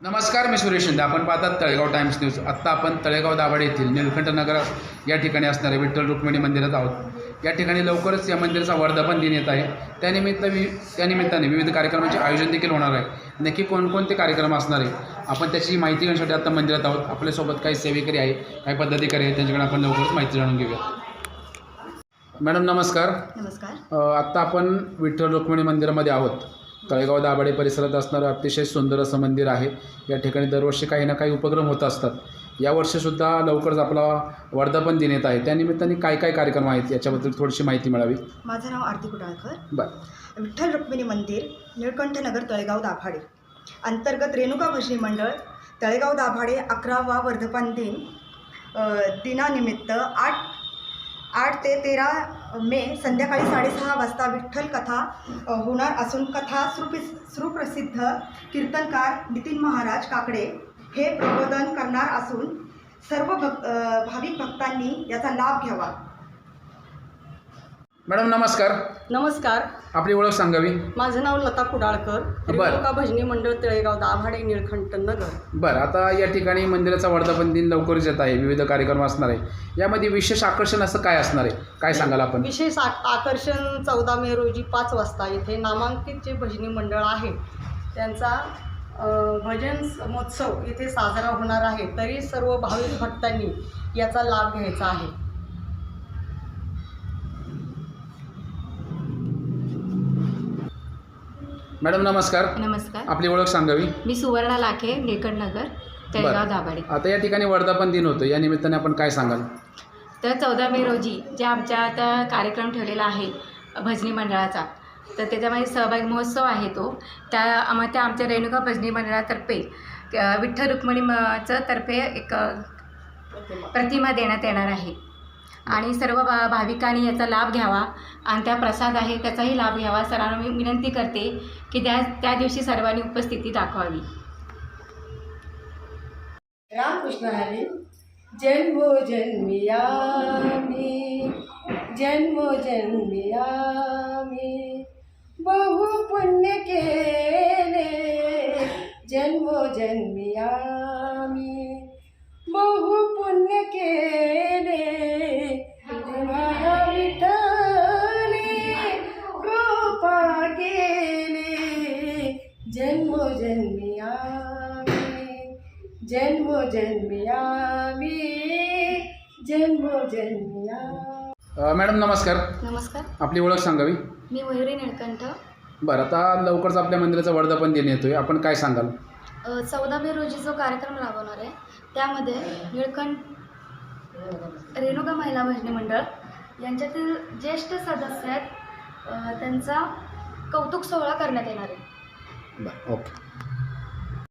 नमस्कार मी सुरेश शिंदे. आपण पाहतात तळेगाव टाइम्स न्यूज. आत्ता आपण तळेगाव दाभाडे येथील निलकंठ नगर या ठिकाणी असणारे विठ्ठल रुक्मिणी मंदिरात आहोत. या ठिकाणी लवकरच या मंदिराचा वर्धापन दिन येत आहे. त्यानिमित्त वि त्यानिमित्ताने विविध कार्यक्रमांचे आयोजन देखील होणार आहे. नक्की कोणकोणते कार्यक्रम असणार आहे आपण त्याची माहिती घेण्यासाठी आता मंदिरात आहोत. आपल्यासोबत काही सेवेकरी आहे काही पदाधिकारी आहेत त्यांच्याकडे आपण लवकरच माहिती जाणून घेऊया. मॅडम नमस्कार. नमस्कार. आत्ता आपण विठ्ठल रुक्मिणी मंदिरामध्ये आहोत. तळेगाव दाभाडे परिसरात असणारं अतिशय सुंदर असं मंदिर आहे. या ठिकाणी दरवर्षी काही ना काही उपक्रम होत असतात. यावर्षीसुद्धा लवकरच आपला वर्धापन दिन येत आहे. त्यानिमित्ताने काय काय कार्यक्रम आहेत याच्याबद्दल थोडीशी माहिती मिळावी. माझं नाव आरती कुडाळकर. बरं. विठ्ठल रुक्मिणी मंदिर निळकंठ नगर तळेगाव दाभाडे. अंतर्गत रेणुका भजनी मंडळ तळेगाव दाभाडे अकरावा वर्धपन दिन दिनानिमित्त आठ आठ ते तेरा मे संध्याकाळी साडेसहा वाजता विठ्ठल कथा होणार असून कथा सुप्रि सुप्रसिद्ध कीर्तनकार नितीन महाराज काकडे हे प्रबोधन करणार असून सर्व भक् भाविक भक्तांनी याचा लाभ घ्यावा. मॅडम नमस्कार. नमस्कार. आपली ओळख सांगावी? माझं नाव लता कुडाळकर. बरं. रेणुका भजनी मंडळ तळेगाव दाभाडे निळकंठ नगर. बरं आता या ठिकाणी मंदिराचा वर्धापन दिन लवकरच येत आहे विविध कार्यक्रम असणार आहे. यामध्ये विशेष आकर्षण असं काय असणार आहे? काय सांगाल आपण? विशेष आ- आकर्षण चौदा मे रोजी पाच वाजता इथे नामांकित जे भजनी मंडळ आहे त्यांचा अ, भजन स- महोत्सव इथे साजरा होणार आहे. तरी सर्व भाविक भक्तांनी याचा लाभ घ्यायचा आहे. मॅडम नमस्कार. नमस्कार. आपली ओळख सांगावी? मी सुवर्णा लाखे निळकंठ नगर तळेगाव. दाभाडे. आता या ठिकाणी वर्धापन दिन होतं. या निमित्ताने आपण काय सांगाल? तर चौदा मे रोजी जे आमच्या आता कार्यक्रम ठेवलेला आहे भजनी मंडळाचा तर त्याच्यामध्ये सहभागी महोत्सव आहे तो. त्या आम त्या आमच्या रेणुका भजनी मंडळातर्फे विठ्ठल रुक्मिणी म चं तर्फे एक प्रतिमा देण्यात येणार आहे. आणि सर्व भा भाविकांनी याचा लाभ घ्यावा. आणि त्या प्रसाद आहे त्याचाही लाभ घ्यावा. सर्वांना मी विनंती करते की त्या त्या दिवशी सर्वांनी उपस्थिती दाखवावी. रामकृष्ण हरी जन्मो जन्मियामी जन्मो जन्मियामी बहु पुण्य केले. जन्मो जन्मियामी. जन्मियामी जन्मो जन्मियामी जन्मो जन्मिया मॅडम नमस्कार. नमस्कार. आपली ओळख सांगावी मी मयुरी निळकंठ. बरं आता लवकरच आपल्या मंदिराचा वर्धापन दिन येतोय. आपण काय सांगाल? चौदा मे रोजी जो कार्यक्रम राबवणार आहे त्यामध्ये निळकंठ रेणुका महिला भजनी मंडळ यांच्यातील ज्येष्ठ सदस्य आहेत. त्यांचा कौतुक सोहळा करण्यात येणार आहे. बरं ओके.